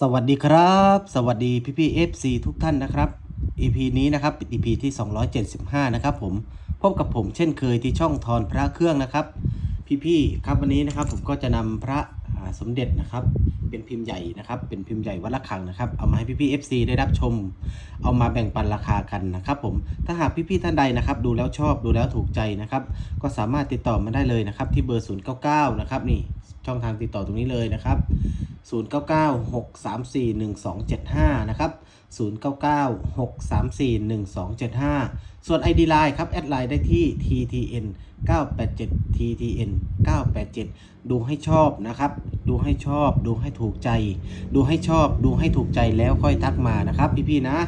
สวัสดีครับ สวัสดีพี่พี่ FC ทุกท่านนะครับ EP นี้นะครับเป็น EP ที่ 275 นะครับผมพบกับผมเช่นเคยที่ช่องทอนพระเครื่องนะครับ พี่พี่ๆครับวันนี้นะครับผมก็จะนำพระสมเด็จนะครับ เป็นพิมพ์ใหญ่นะครับ เป็นพิมพ์ใหญ่วัดละคังนะครับ เอามาให้พี่พี่ FC ได้รับชม เอามาแบ่งปันราคากันนะครับ ผมถ้าหากพี่พี่ๆท่านใดนะครับ ดูแล้วชอบดูแล้วถูกใจนะครับ ก็สามารถติดต่อมาได้เลยนะครับ ที่เบอร์ 099 นะครับนี่ช่องทางติดต่อตรงนี้เลยนะครับ 0996341275 นะครับ 0996341275 ส่วน ID Line ครับ แอดไลน์ได้ที่ TTN 987 TTN 987 ดูให้ชอบนะครับ ดูให้ชอบ ดูให้ถูกใจ ดูให้ชอบ ดูให้ถูกใจแล้วค่อยทักมานะครับ พี่ๆนะ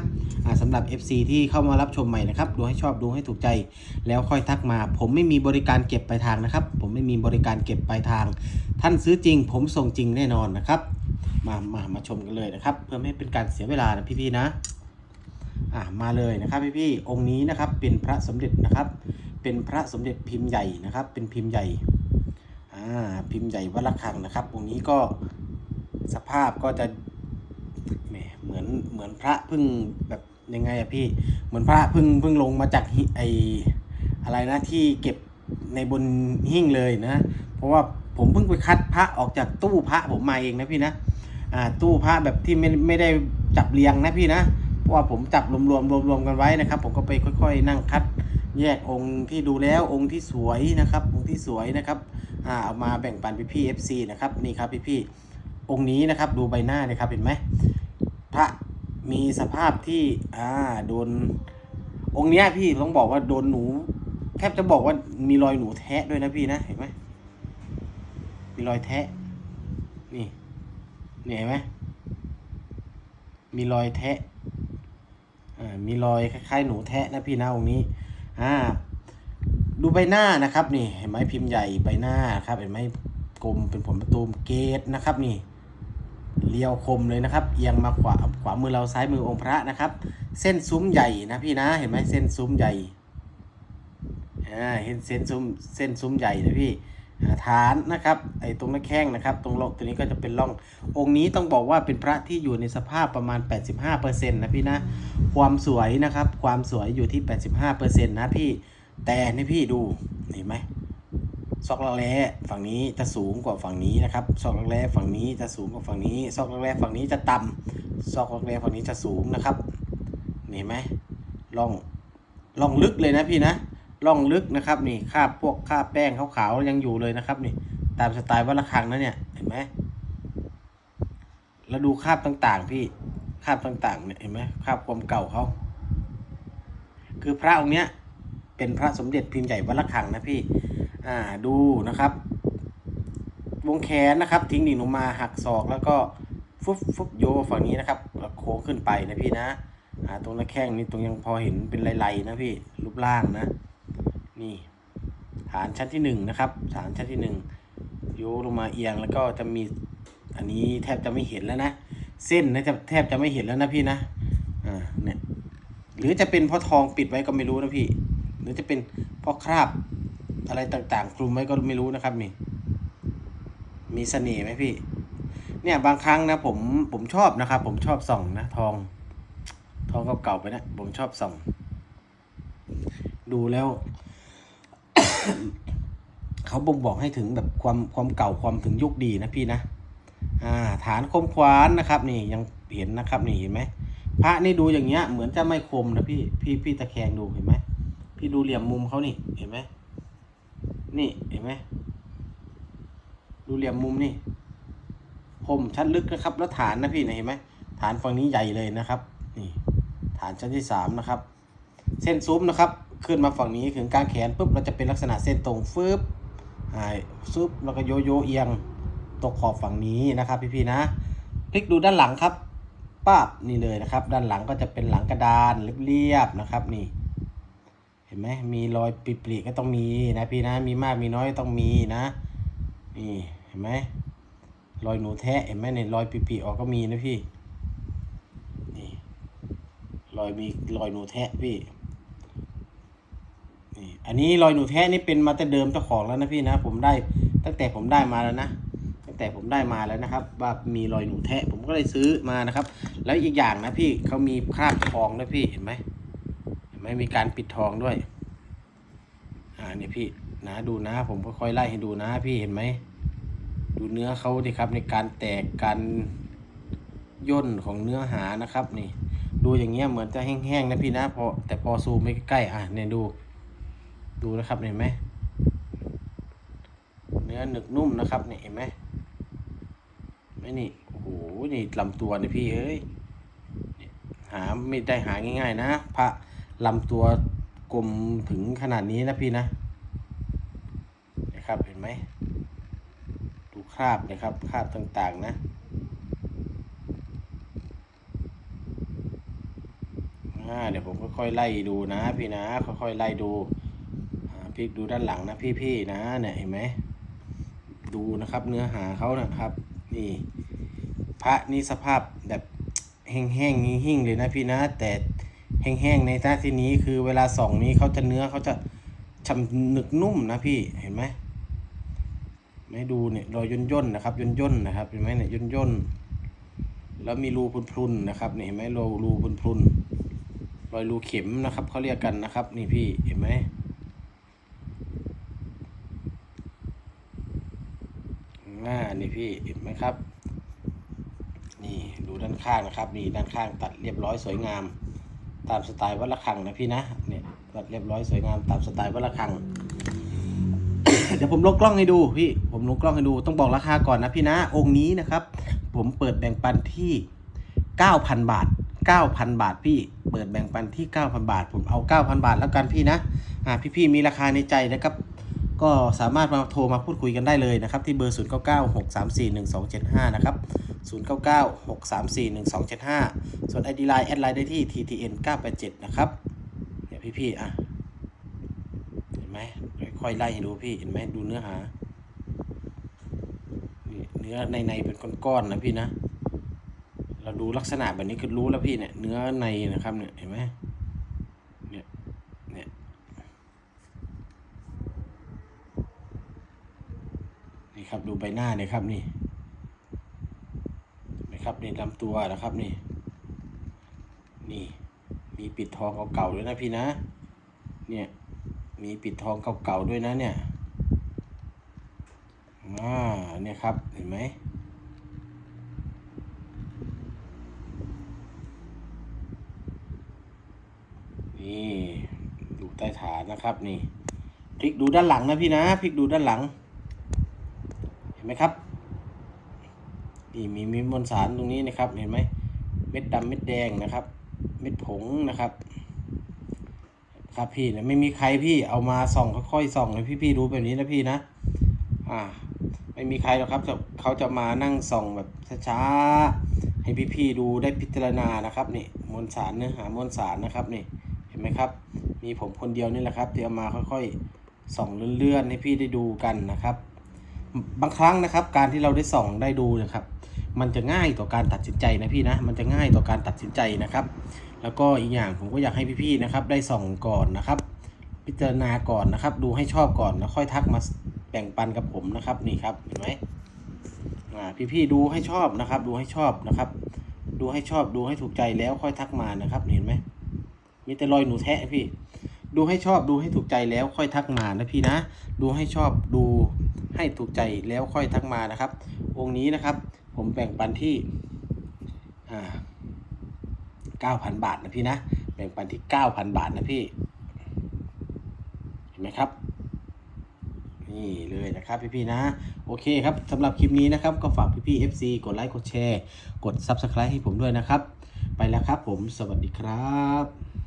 สำหรับ FC ที่เข้ามารับชมใหม่นะครับ ดูให้ชอบดูให้ถูกใจ แล้วค่อยทักมา ผมไม่มีบริการเก็บปลายทางนะครับ ผมไม่มีบริการเก็บปลายทาง ท่านซื้อจริง ผมส่งจริงแน่นอนนะครับ มามามาชมกันเลยนะครับ เพื่อไม่ให้เป็นการเสียเวลานะพี่ๆนะอะมาเลยนะครับพี่ๆองค์นี้นะครับเป็นพระสมเด็จนะครับ เป็นพระสมเด็จพิมพ์ใหญ่นะครับ เป็นพิมพ์ใหญ่อ่าพิมพ์ใหญ่วัดระฆังนะครับ องค์นี้ก็สภาพก็จะแหมเหมือนเหมือนพระเพึ่งแบบยังไงอะพี่เหมือนพระเพึ่งเพึ่งลงมาจากไออะไรนะที่เก็บในบนหิ้งเลยนะ เพราะว่าผมเพิ่งไปคัดพระออกจากตู้พระผมมาเองนะพี่นะ ตู้พระแบบที่ไม่ไม่ได้จับเรียงนะพี่นะเพราะว่าผมจับรวมรวมรวมรวมๆกันไว้นะครับ ผมก็ไปค่อย ๆ นั่งคัด แยกองค์ที่ดูแล้วองค์ที่สวยนะครับ องค์ที่สวยนะครับอ่าเอามาแบ่งปันพี่พี่เอฟซีนะครับนี่ครับพี่พี่ๆองค์นี้นะครับดูใบหน้านะครับเห็นไหมพระมีสภาพที่อ่าโดนองค์เนี้ยพี่ต้องบอกว่าโดนหนู แทบจะบอกว่ามีรอยหนูแทะด้วยนะพี่นะเห็นไหมมีรอยแทะ นี่เห็นไหมมีรอยแทะอ่ามีรอยคล้ายๆหนูแทะนะพี่นะองค์นี้อ่าดูใบหน้านะครับ นี่เห็นไหมพิมพ์ใหญ่ใบหน้าครับเห็นไหมกลมเป็นผลประตูมเกตนะครับ นี่เรียวคมเลยนะครับ เอียงมาขวาขวามือเราซ้ายมือองค์พระนะครับ เส้นซุ้มใหญ่นะพี่นะเห็นไหมเส้นซุ้มใหญ่อ่าเห็นเส้นซุ้มเส้นซุ้มใหญ่นะพี่ ฐานนะครับไอ้ตรงหน้าแข้งนะครับ ตรงร่องตัวนี้ก็จะเป็นร่ององค์นี้ต้องบอกว่าเป็นพระที่อยู่ในสภาพประมาณ 85%นะพี่นะความสวยนะครับ ความสวยอยู่ที่ 85%นะพี่แต่นี่พี่ดูเห็นไหมซอกลักแร้ฝั่งนี้จะสูงกว่าฝั่งนี้นะครับซอกลักแร้ฝั่งนี้จะสูงกว่าฝั่งนี้ซอกลักแร้ฝั่งนี้จะต่ำซอกลักแร้ฝั่งนี้จะสูงนะครับเห็นไหมล่องล่องลึกเลยนะพี่นะ ล่องลึกนะครับนี่คราบพวกคราบแป้งขาวๆยังอยู่เลยนะครับนี่ตามสไตล์วัดระฆังนะเนี่ยเห็นไหมแล้วดูคราบต่างๆพี่คราบต่างๆเนี่ยเห็นไหมคราบความเก่าเขาคือพระองค์เนี้ยเป็นพระสมเด็จพิมพ์ใหญ่วัดระฆังนะพี่อ่าดูนะครับ วงแขนนะครับ ทิ้งดิ่งลงมาหักศอกแล้วก็ฟุบฟุบโยฝั่งนี้นะครับแล้วโค้งขึ้นไปนะพี่นะอ่าตรงหน้าแข้งนี่ตรงยังพอเห็นเป็นลายๆนะพี่รูปร่างนะ นี่ฐานชั้นที่หนึ่งนะครับฐานชั้นที่หนึ่งโยลงมาเอียงแล้วก็จะมีอันนี้แทบจะไม่เห็นแล้วนะ เส้นนะจะแทบจะไม่เห็นแล้วนะพี่นะอ่าเนี่ยหรือจะเป็นเพราะทองปิดไว้ก็ไม่รู้นะพี่ หรือจะเป็นเพราะคราบอะไรต่างๆ คลุมไว้ก็ไม่รู้นะครับนี่ มีเสน่ห์ไหมพี่ เนี่ยบางครั้งนะผมผมชอบนะครับ ผมชอบส่องนะทอง ทองเก่าๆไปนะผมชอบส่อง ดูแล้ว เขาบ่งบอกให้ถึงแบบความความเก่าความถึงยุคดีนะพี่นะอ่าฐานคมควานนะครับ นี่ยังเห็นนะครับนี่เห็นไหมพระนี่ดูอย่างเงี้ย เหมือนจะไม่คมนะพี่พี่พี่ตะแคงดูเห็นไหมพี่ดูเหลี่ยมมุมเขานี่เห็นไหมนี่เห็นไหมดูเหลี่ยมมุมนี่คมชั้นลึกนะครับ แล้วฐานนะพี่นะเห็นไหมฐานฝั่งนี้ใหญ่เลยนะครับ นี่ ฐานชั้นที่สามนะครับ เส้นซุ้มนะครับ ขึ้นมาฝั่งนี้ถึงกลางแขนปุ๊บเราจะเป็นลักษณะเส้นตรงฟืบหายซุบแล้วก็โยโยเอียงตกขอบฝั่งนี้นะครับพี่ๆนะพลิกดูด้านหลังครับป้าบนี่เลยนะครับ ด้านหลังก็จะเป็นหลังกระดานเรียบๆนะครับนี่ เห็นไหมมีรอยปริๆก็ต้องมีนะพี่นะ มีมากมีน้อยต้องมีนะ นี่เห็นไหมรอยหนูแทะเห็นไหมเนี่ยรอยปริๆออกก็มีนะพี่นี่รอยมีรอยหนูแทะพี่ นี่อันนี้รอยหนูแทะนี่เป็นมาแต่เดิมเจ้าของแล้วนะพี่นะผมได้ตั้งแต่ผมได้มาแล้วนะตั้งแต่ผมได้มาแล้วนะครับ ว่ามีรอยหนูแทะผมก็เลยซื้อมานะครับ แล้วอีกอย่างนะพี่เขามีคราบทองด้วยพี่เห็นไหมเห็นไหมมีการปิดทองด้วย อ่านี่พี่นะดูนะ ผมค่อยๆไล่ให้ดูนะพี่เห็นไหมดูเนื้อเขาดิครับในการแตกการย่นของเนื้อหานะครับ นี่ ดูอย่างเงี้ยเหมือนจะแห้งๆนะพี่นะพอแต่พอซูมไปใกล้ๆอะเนี่ยดู ดูนะครับเห็นไหมเนื้อหนึกนุ่มนะครับเนี่ยเห็นไหมไม่นี่โอ้โหนี่ลำตัวเนี่ยพี่เอ้ยหาไม่ได้หาง่าย ๆ นะพระลำตัวกลมถึงขนาดนี้นะพี่นะนะครับเห็นไหมดูคราบนะครับคราบต่างๆนะอ่าเดี๋ยวผมค่อยๆไล่ดูนะพี่นะค่อยๆไล่ดู พี่ดูด้านหลังนะพี่ๆนะเนี่ยเห็นไหมดูนะครับเนื้อหาเขานะครับ นี่ พระนี่สภาพแบบแห้งๆหิ่งเลยนะพี่นะ แต่แห้งๆในท่าที่นี้คือเวลาส่องนี้เขาจะเนื้อเขาจะชำหนึกนุ่มนะพี่เห็นไหมไม่ดูเนี่ยรอยย่นย่นๆนะครับย่นย่นๆนะครับเห็นไหมเนี่ยย่นย่นๆแล้วมีรูพรุนๆนะครับเนี่ยเห็นไหมรูรูพรุนๆรอยรูเข็มนะครับเขาเรียกกันนะครับ นี่พี่เห็นไหม อ่านี่พี่เห็นไหมครับ นี่ดูด้านข้างนะครับนี่ด้านข้างตัดเรียบร้อยสวยงาม ตามสไตล์วัดระฆังนะพี่นะเนี่ยตัดเรียบร้อยสวยงามตามสไตล์วัดระฆัง เดี๋ยวผมลงกล้องให้ดูพี่ผมลงกล้องให้ดูต้องบอกราคาก่อนนะพี่นะองค์นี้นะครับ ผมเปิดแบ่งปันที่ 9,000 บาท 9,000 บาทพี่เปิดแบ่งปันที่ 9,000 บาท ผมเอา 9,000 บาทแล้วกันพี่นะอ่าพี่ๆมีราคาในใจนะครับ ก็สามารถมาโทรมาพูดคุยกันได้เลยนะครับ ที่เบอร์ 0 9 9 6 3 4 1 2 7 5 นะครับ 0 9 9 6 3 4 1 2 7 5 ส่วน ID Line แอดไลน์ได้ที่ TTN 987นะครับเนี่ยพี่ๆอะเห็นไหมค่อยๆไล่ให้ดูพี่เห็นไหมดูเนื้อหาเนื้อในในเป็นก้อนๆนะพี่นะ เราดูลักษณะแบบนี้คือรู้แล้วพี่เนี่ยเนื้อในนะครับเนี่ยเห็นไหมเนี่ยเนี่ย ครับ ดูใบหน้าเนี่ยครับนี่นะครับนี่ลำตัวนะครับนี่ นี่ มีปิดทองเก่าๆด้วยนะพี่นะ เนี่ยมีปิดทองเก่าๆด้วยนะเนี่ยอ่าเนี่ยครับเห็นไหมนี่ดูใต้ฐานนะครับนี่พลิกดูด้านหลังนะพี่นะพลิกดูด้านหลัง ไหมครับนี่มีมีมวลสารตรงนี้นะครับ เห็นไหมเม็ดดำเม็ดแดงนะครับ เม็ดผงนะครับ ครับพี่นะไม่มีใครพี่เอามาส่องค่อยๆส่องให้พี่ๆดูแบบนี้นะพี่นะอ่าไม่มีใครหรอกครับจะเขาจะมานั่งส่องแบบช้าๆให้พี่ๆดูได้พิจารณานะครับนี่มวลสารเนื้อหามวลสารนะครับนี่เห็นไหมครับ มีผมคนเดียวนี่แหละครับที่เอามาค่อยๆส่องเลื่อนๆให้พี่ได้ดูกันนะครับ บางครั้งนะครับ การที่เราได้ส่องได้ดูนะครับ มันจะง่ายต่อการตัดสินใจนะพี่นะ มันจะง่ายต่อการตัดสินใจนะครับ แล้วก็อีกอย่างผมก็อยากให้พี่ๆนะครับ ได้ส่องก่อนนะครับ พิจารณาก่อนนะครับ ดูให้ชอบก่อนแล้วค่อยทักมาแบ่งปันกับผมนะครับนี่ครับเห็นไหมอ่าพี่ๆดูให้ชอบนะครับ ดูให้ชอบนะครับ ดูให้ชอบดูให้ถูกใจแล้วค่อยทักมานะครับเห็นไหมมีแต่รอยหนูแทะพี่ ดูให้ชอบดูให้ถูกใจแล้วค่อยทักมานะพี่นะ ดูให้ชอบดูให้ถูกใจแล้วค่อยทักมานะครับ องค์นี้นะครับ ผมแบ่งปันที่เก้าพันบาทนะพี่นะ แบ่งปันที่เก้าพันบาทนะพี่ เห็นไหมครับ นี่เลยนะครับพี่ๆนะ โอเคครับสำหรับคลิปนี้นะครับ ก็ฝากพี่ๆ FC กดไลค์กดแชร์ กด Subscribe ให้ผมด้วยนะครับ ไปแล้วครับผมสวัสดีครับ